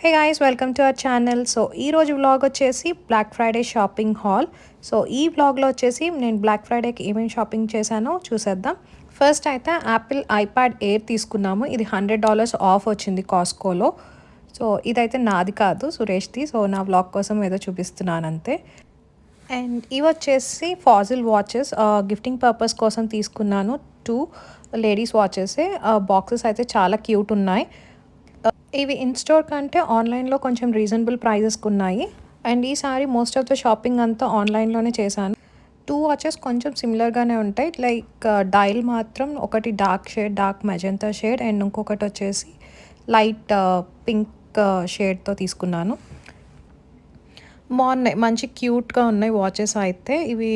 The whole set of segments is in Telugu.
Hey guys welcome to our channel so ఈ రోజు వ్లాగ్ వచ్చేసి Black Friday shopping haul so ఈ బ్లాగ్లో వచ్చేసి నేను బ్లాక్ ఫ్రైడేకి ఏమేమి షాపింగ్ చేశానో చూసేద్దాం. ఫస్ట్ అయితే యాపిల్ ఐప్యాడ్ ఎయిర్ తీసుకున్నాము. ఇది హండ్రెడ్ డాలర్స్ ఆఫ్ వచ్చింది కాస్కోలో సో ఇదైతే నాది కాదు సురేష్ది. సో నా బ్లాగ్ కోసం ఏదో చూపిస్తున్నాను అంతే అండ్ ఇవి వచ్చేసి ఫాజిల్ వాచెస్ గిఫ్టింగ్ పర్పస్ కోసం తీసుకున్నాను టూ లేడీస్ వాచెస్ బాక్సెస్ అయితే చాలా క్యూట్ ఉన్నాయి. ఇవి ఇన్ స్టోర్ కంటే ఆన్లైన్లో కొంచెం రీజనబుల్ ప్రైజెస్కి ఉన్నాయి అండ్ ఈసారి మోస్ట్ ఆఫ్ ద షాపింగ్ అంతా ఆన్లైన్లోనే చేశాను. టూ వాచెస్ కొంచెం సిమిలర్గానే ఉంటాయి. లైక్ డైల్ uh, మాత్రం ఒకటి dark shade dark magenta shade and ఇంకొకటి వచ్చేసి లైట్ పింక్ షేడ్తో తీసుకున్నాను. బాగున్నాయి. మంచి క్యూట్గా ఉన్నాయి వాచెస్ అయితే. ఇవి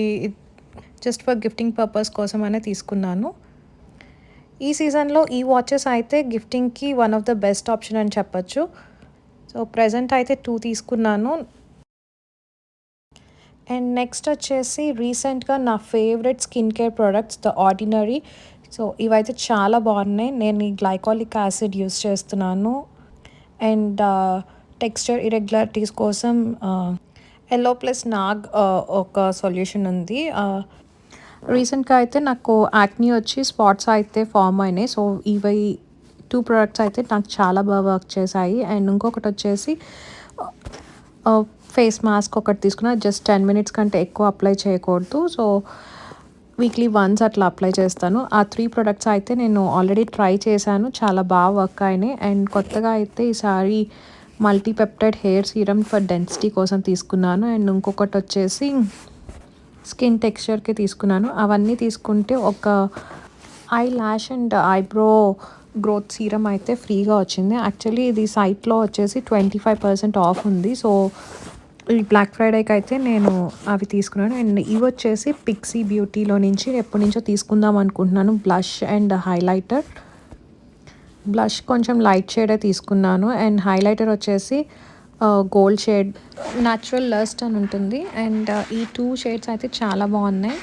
జస్ట్ ఫర్ గిఫ్టింగ్ పర్పస్ కోసం అనే తీసుకున్నాను. ఈ సీజన్లో ఈ వాచెస్ అయితే గిఫ్టింగ్కి one of the best option అని చెప్పచ్చు. సో ప్రజెంట్ అయితే టూ తీసుకున్నాను. అండ్ నెక్స్ట్ వచ్చేసి రీసెంట్గా నా favourite skin care products the ordinary. So ఇవైతే చాలా బాగున్నాయి. నేను ఈ గ్లైకాలిక్ యాసిడ్ యూస్ చేస్తున్నాను. అండ్ టెక్స్చర్ ఇరెగ్యులారిటీస్ కోసం ఎల్లో ప్లస్ నాగ్ ఒక సొల్యూషన్ ఉంది. రీసెంట్గా అయితే నాకు యాక్నీ వచ్చి స్పాట్స్ అయితే ఫామ్ అయినాయి. సో ఇవి టూ ప్రొడక్ట్స్ అయితే నాకు చాలా బాగా వర్క్ చేశాయి. అండ్ ఇంకొకటి వచ్చేసి ఫేస్ మాస్క్ ఒకటి తీసుకున్నా. జస్ట్ టెన్ మినిట్స్ కంటే ఎక్కువ అప్లై చేయకూడదు. సో వీక్లీ వన్స్ అట్లా అప్లై చేస్తాను. ఆ త్రీ ప్రొడక్ట్స్ అయితే నేను ఆల్రెడీ ట్రై చేశాను. చాలా బాగా వర్క్ అయినాయి. అండ్ కొత్తగా అయితే ఈసారి multipeptide hair serum for density కోసం తీసుకున్నాను. అండ్ ఇంకొకటి వచ్చేసి స్కిన్ టెక్స్చర్కి తీసుకున్నాను. అవన్నీ తీసుకుంటే ఒక eyelash and eyebrow growth serum అయితే ఫ్రీగా వచ్చింది. యాక్చువల్లీ ఇది సైట్లో వచ్చేసి ట్వంటీ ఫైవ్ పర్సెంట్ ఆఫ్ ఉంది. సో ఈ బ్లాక్ ఫ్రైడేకి అయితే నేను అవి తీసుకున్నాను. అండ్ ఇవి వచ్చేసి పిక్సీ బ్యూటీలో నుంచి ఎప్పటి నుంచో తీసుకుందాం అనుకుంటున్నాను. Blush and highlighter. బ్లష్ కొంచెం లైట్ షేడే తీసుకున్నాను. అండ్ హైలైటర్ వచ్చేసి గోల్డ్ షేడ్ న్యాచురల్ లస్ట్ అని ఉంటుంది. అండ్ uh, ఈ టూ షేడ్స్ అయితే చాలా బాగున్నాయి.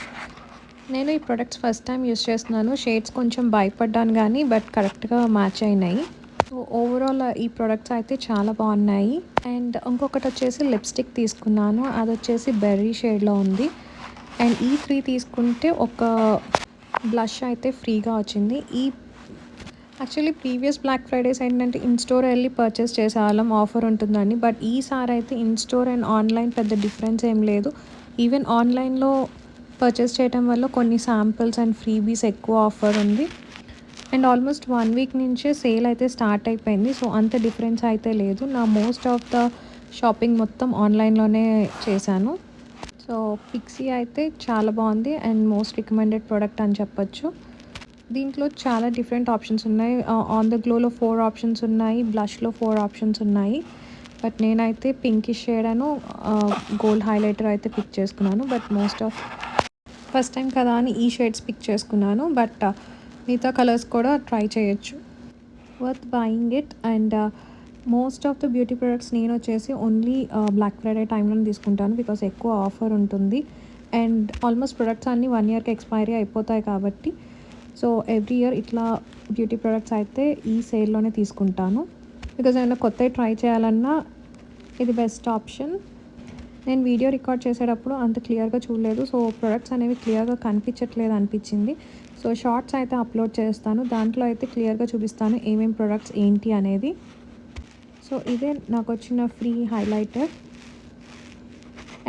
నేను ఈ ప్రొడక్ట్స్ ఫస్ట్ టైం యూస్ చేస్తున్నాను. షేడ్స్ కొంచెం భయపడ్డాను కానీ బట్ కరెక్ట్గా మ్యాచ్ అయినాయి. సో ఓవరాల్ ఈ ప్రొడక్ట్స్ అయితే చాలా బాగున్నాయి. అండ్ ఇంకొకటి వచ్చేసి లిప్స్టిక్ తీసుకున్నాను. అది వచ్చేసి బెర్రీ షేడ్లో ఉంది. అండ్ ఈ త్రీ తీసుకుంటే ఒక బ్లష్ అయితే ఫ్రీగా వచ్చింది. ఈ యాక్చువల్లీ ప్రీవియస్ బ్లాక్ ఫ్రైడేస్ ఏంటంటే ఇన్ స్టోర్ వెళ్ళి పర్చేస్ చేసేవాళ్ళం ఆఫర్ ఉంటుందని బట్ ఈసారి అయితే ఇన్ స్టోర్ అండ్ ఆన్లైన్ పెద్ద డిఫరెన్స్ ఏం లేదు. ఈవెన్ ఆన్లైన్లో పర్చేస్ చేయడం వల్ల కొన్ని శాంపిల్స్ అండ్ ఫ్రీబీస్ ఎక్కువ ఆఫర్ ఉంది. అండ్ ఆల్మోస్ట్ వన్ వీక్ నుంచే సేల్ అయితే స్టార్ట్ అయిపోయింది. సో అంత డిఫరెన్స్ అయితే లేదు. నా మోస్ట్ ఆఫ్ ద షాపింగ్ మొత్తం ఆన్లైన్లోనే చేశాను. సో పిక్సీ అయితే చాలా బాగుంది. అండ్ మోస్ట్ రికమెండెడ్ ప్రోడక్ట్ అని చెప్పచ్చు. దీంట్లో చాలా డిఫరెంట్ ఆప్షన్స్ ఉన్నాయి. ఆన్ ద గ్లోలో ఫోర్ ఆప్షన్స్ ఉన్నాయి. బ్లష్లో ఫోర్ ఆప్షన్స్ ఉన్నాయి. బట్ నేనైతే పింకిష్ షేడ్ అను గోల్డ్ హైలైటర్ అయితే పిక్ చేసుకున్నాను. But most of first time కదా అని ఈ షేడ్స్ పిక్ చేసుకున్నాను. బట్ మిగతా కలర్స్ కూడా ట్రై చేయొచ్చు. Worth buying it and most of the beauty products నేను వచ్చేసి ఓన్లీ బ్లాక్ ఫ్రైడే టైంలో తీసుకుంటాను. బికాస్ ఎక్కువ ఆఫర్ ఉంటుంది. అండ్ ఆల్మోస్ట్ ప్రొడక్ట్స్ అన్నీ వన్ ఇయర్కి ఎక్స్పైరీ అయిపోతాయి కాబట్టి సో ఎవ్రీ ఇయర్ ఇట్లా బ్యూటీ ప్రొడక్ట్స్ అయితే ఈ సేల్లోనే తీసుకుంటాను. బికాజ్ ఏమైనా కొత్తవి ట్రై చేయాలన్నా ఇది బెస్ట్ ఆప్షన్ నేను వీడియో రికార్డ్ చేసేటప్పుడు అంత క్లియర్గా చూడలేదు. సో ప్రొడక్ట్స్ అనేవి క్లియర్గా కనిపించట్లేదు అనిపించింది. సో షార్ట్స్ అయితే అప్లోడ్ చేస్తాను. దాంట్లో అయితే క్లియర్గా చూపిస్తాను ఏమేమి ప్రొడక్ట్స్ ఏంటి అనేది. సో ఇదే నాకు వచ్చిన ఫ్రీ హైలైటర్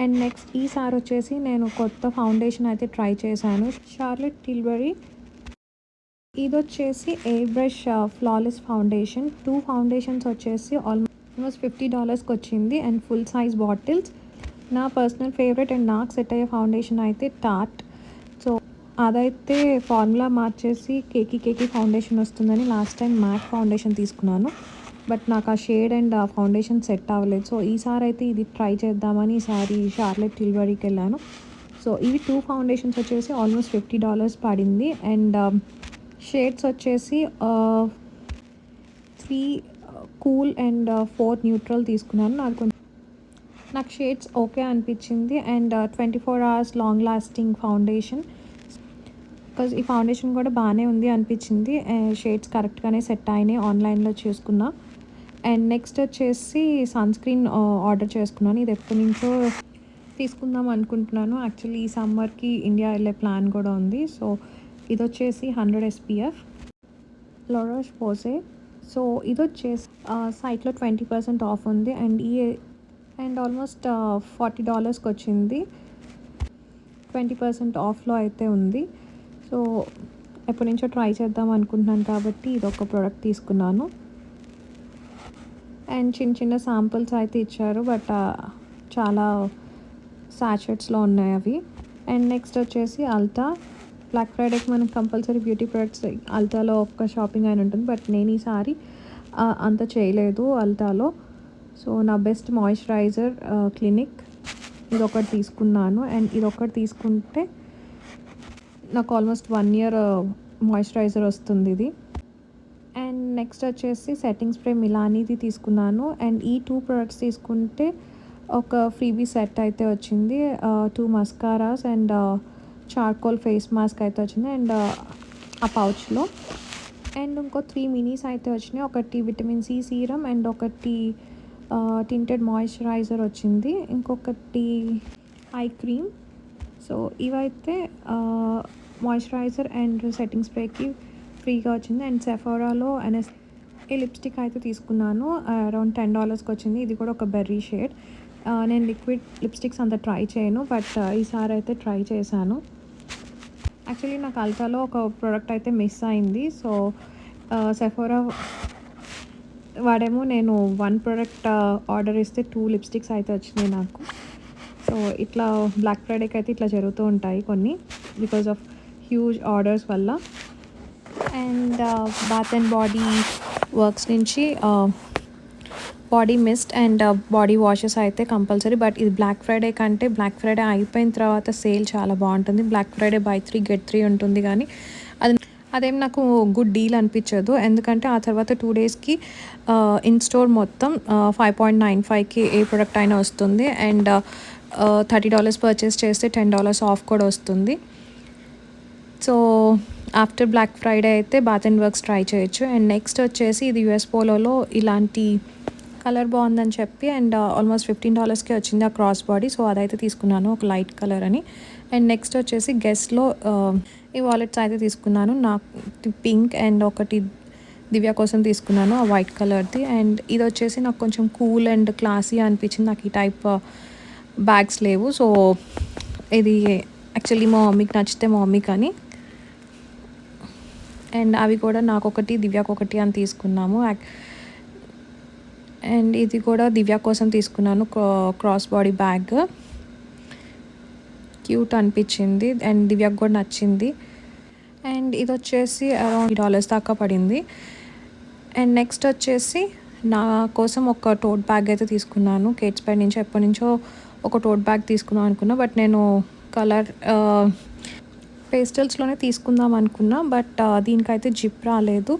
అండ్ నెక్స్ట్ ఈసారి వచ్చేసి నేను కొత్త ఫౌండేషన్ అయితే ట్రై చేశాను. షార్లెట్ టిల్బరీ ఇది వచ్చేసి airbrush flawless foundation two foundations వచ్చేసి ఆల్మోస్ట్ ఫిఫ్టీ డాలర్స్కి వచ్చింది అండ్ ఫుల్ సైజ్ బాటిల్స్ నా పర్సనల్ ఫేవరెట్ అండ్ నాకు సెట్ అయ్యే ఫౌండేషన్ అయితే టాట్ సో అదైతే ఫార్ములా మార్చేసి కేకీ కేకీ ఫౌండేషన్ వస్తుందని లాస్ట్ టైం మ్యాక్ ఫౌండేషన్ తీసుకున్నాను. బట్ నాకు ఆ షేడ్ అండ్ ఆ ఫౌండేషన్ సెట్ అవ్వలేదు. సో ఈసారి అయితే ఇది ట్రై చేద్దామని ఈసారి షార్లెట్ టిల్బరీకి వెళ్ళాను. సో ఇవి టూ ఫౌండేషన్స్ వచ్చేసి ఆల్మోస్ట్ ఫిఫ్టీ డాలర్స్ పడింది. అండ్ షేడ్స్ వచ్చేసి three cool and four neutral తీసుకున్నాను. నాకు కొంచెం నాకు షేడ్స్ ఓకే అనిపించింది. And twenty four hours long lasting foundation because ఈ ఫౌండేషన్ కూడా బాగానే ఉంది అనిపించింది. షేడ్స్ కరెక్ట్గానే సెట్ అయినాయి. ఆన్లైన్లో చేసుకున్నా. అండ్ నెక్స్ట్ వచ్చేసి సన్ స్క్రీన్ ఆర్డర్ చేసుకున్నాను. ఇది ఎప్పటి నుంచో తీసుకుందాం అనుకుంటున్నాను. యాక్చువల్లీ ఈ సమ్మర్కి ఇండియా వెళ్ళే ప్లాన్ కూడా ఉంది. సో ఇది వచ్చేసి హండ్రెడ్ ఎస్పీఎఫ్ లొరోష్ పోసే సో ఇది వచ్చేసి సైట్లో ట్వంటీ పర్సెంట్ ఆఫ్ ఉంది. అండ్ ఈ అండ్ ఆల్మోస్ట్ ఫార్టీ డాలర్స్కి వచ్చింది ట్వంటీ పర్సెంట్ ఆఫ్లో అయితే ఉంది. సో ఎప్పటి నుంచో ట్రై చేద్దాం అనుకుంటున్నాను కాబట్టి ఇది ఒక ప్రోడక్ట్ తీసుకున్నాను. అండ్ చిన్న చిన్న శాంపుల్స్ అయితే ఇచ్చారు. బట్ చాలా సాచెట్స్లో ఉన్నాయి అవి. అండ్ నెక్స్ట్ వచ్చేసి అల్టా బ్లాక్ ఫ్రైడేకి మనం కంపల్సరీ బ్యూటీ ప్రొడక్ట్స్ అల్తాలో ఒక్క షాపింగ్ అయిన ఉంటుంది. బట్ నేను ఈసారి అంత చేయలేదు అల్తాలో సో నా బెస్ట్ మాయిశ్చరైజర్ క్లినిక్ ఇది ఒకటి తీసుకున్నాను. అండ్ ఇది ఒకటి తీసుకుంటే నాకు ఆల్మోస్ట్ వన్ ఇయర్ మాయిశ్చరైజర్ వస్తుంది ఇది. అండ్ నెక్స్ట్ వచ్చేసి సెట్టింగ్ స్ప్రే మిలానీది తీసుకున్నాను. అండ్ ఈ టూ ప్రొడక్ట్స్ తీసుకుంటే ఒక ఫ్రీబీ సెట్ అయితే వచ్చింది. Two mascaras and charcoal face mask అయితే వచ్చింది. అండ్ ఆ పౌచ్లో అండ్ ఇంకో త్రీ మినీస్ అయితే వచ్చినాయి. ఒకటి విటమిన్ సి సీరం అండ్ ఒకటి టింటెడ్ మాయిశ్చరైజర్ వచ్చింది. ఇంకొకటి ఐ క్రీమ్ సో ఇవైతే మాయిశ్చరైజర్ అండ్ సెట్టింగ్ స్ప్రేకి ఫ్రీగా వచ్చింది. అండ్ సెఫోరాలో ఎన్ఎస్ ఈ లిప్స్టిక్ అయితే తీసుకున్నాను. అరౌండ్ టెన్ డాలర్స్కి వచ్చింది. ఇది కూడా ఒక బెర్రీ షేడ్ నేను లిక్విడ్ లిప్స్టిక్స్ అంత ట్రై చేయను. బట్ ఈసారి అయితే ట్రై చేశాను. యాక్చువల్లీ నాకు అల్ట్రాలో ఒక ప్రోడక్ట్ అయితే మిస్ అయింది. సో సెఫోరా uh, వాడేమో నేను వన్ ప్రోడక్ట్ ఆర్డర్ ఇస్తే టూ లిప్స్టిక్స్ అయితే వచ్చినాయి నాకు. సో ఇట్లా బ్లాక్ ఫ్రైడేకి అయితే ఇట్లా జరుగుతూ ఉంటాయి కొన్ని బికాజ్ ఆఫ్ హ్యూజ్ ఆర్డర్స్ వల్ల. And Bath and Body Works నుంచి uh, body mist and body washes అయితే కంపల్సరీ బట్ ఇది బ్లాక్ ఫ్రైడే కంటే బ్లాక్ ఫ్రైడే అయిపోయిన తర్వాత సేల్ చాలా బాగుంటుంది. Black Friday buy three get three ఉంటుంది కానీ అది అదేం నాకు గుడ్ డీల్ అనిపించదు. ఎందుకంటే ఆ తర్వాత టూ డేస్కి ఇన్ స్టోర్ మొత్తం ఫైవ్ పాయింట్ నైన్ ఫైవ్కి ఏ ప్రోడక్ట్ అయినా వస్తుంది. అండ్ థర్టీ డాలర్స్ పర్చేస్ చేస్తే టెన్ డాలర్స్ ఆఫ్ కూడా వస్తుంది. సో ఆఫ్టర్ బ్లాక్ ఫ్రైడే అయితే బాత్ అండ్ వర్క్స్ ట్రై చేయొచ్చు. అండ్ నెక్స్ట్ వచ్చేసి ఇది యుఎస్ పోలోలో ఇలాంటి కలర్ బాగుందని చెప్పి అండ్ ఆల్మోస్ట్ ఫిఫ్టీన్ డాలర్స్కి వచ్చింది ఆ క్రాస్ బాడీ సో అదైతే తీసుకున్నాను ఒక లైట్ కలర్ అని. అండ్ నెక్స్ట్ వచ్చేసి గెస్ట్లో uh, ఈ వాలెట్స్ అయితే తీసుకున్నాను. నాకు పింక్ అండ్ ఒకటి దివ్య కోసం తీసుకున్నాను ఆ వైట్ కలర్ది అండ్ ఇది వచ్చేసి నాకు కొంచెం కూల్ అండ్ క్లాసీ అనిపించింది. నాకు ఈ టైప్ బ్యాగ్స్ uh, లేవు. సో ఇది యాక్చువల్లీ మా మమ్మీకి నచ్చితే మా మమ్మీకి అని అండ్ అవి కూడా నాకు ఒకటి దివ్యాకి ఒకటి అని తీసుకున్నాము. యాక్- అండ్ ఇది కూడా దివ్య కోసం తీసుకున్నాను క్రా- క్రాస్ బాడీ బ్యాగ్. క్యూట్ అనిపించింది అండ్ దివ్యకు కూడా నచ్చింది. అండ్ ఇది వచ్చేసి అరౌండ్ డాలర్స్ దాకా పడింది. అండ్ నెక్స్ట్ వచ్చేసి నా కోసం ఒక టోట్ బ్యాగ్ అయితే తీసుకున్నాను. కేట్స్ పై నుంచి ఎప్పటి నుంచో ఒక టోట్ బ్యాగ్ తీసుకుందాం అనుకున్నా బట్ నేను కలర్ పేస్టల్స్లోనే తీసుకుందాం అనుకున్నా బట్ దీనికైతే జిప్ రాలేదు.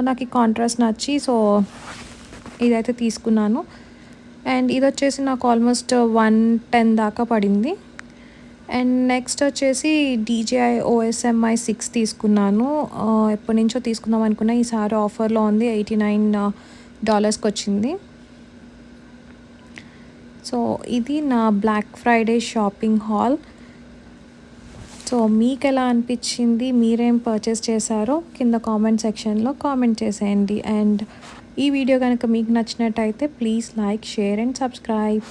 నాకు ఈ కాంట్రాస్ట్ నచ్చి సో ఇదైతే తీసుకున్నాను. అండ్ ఇది వచ్చేసి నాకు ఆల్మోస్ట్ వన్ టెన్ దాకా పడింది. అండ్ నెక్స్ట్ వచ్చేసి డీజేఐ ఓఎస్ఎంఐ సిక్స్ తీసుకున్నాను. ఎప్పటి నుంచో తీసుకుందాం అనుకున్నా ఈసారి ఆఫర్లో ఉంది ఎయిటీ నైన్ డాలర్స్కి వచ్చింది. సో ఇది నా Black Friday shopping haul so మీకు ఎలా అనిపించింది? మీరేం పర్చేస్ చేశారో కింద కామెంట్ సెక్షన్లో కామెంట్ చేసేయండి. అండ్ ఈ వీడియో కనుక మీకు నచ్చినట్టయితే please like share and subscribe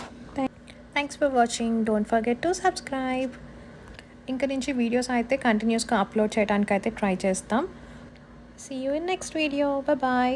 thanks for watching don't forget to subscribe ఇంకా నుంచి వీడియోస్ అయితే కంటిన్యూస్గా అప్లోడ్ చేయడానికి అయితే ట్రై చేస్తాం. See you in next video bye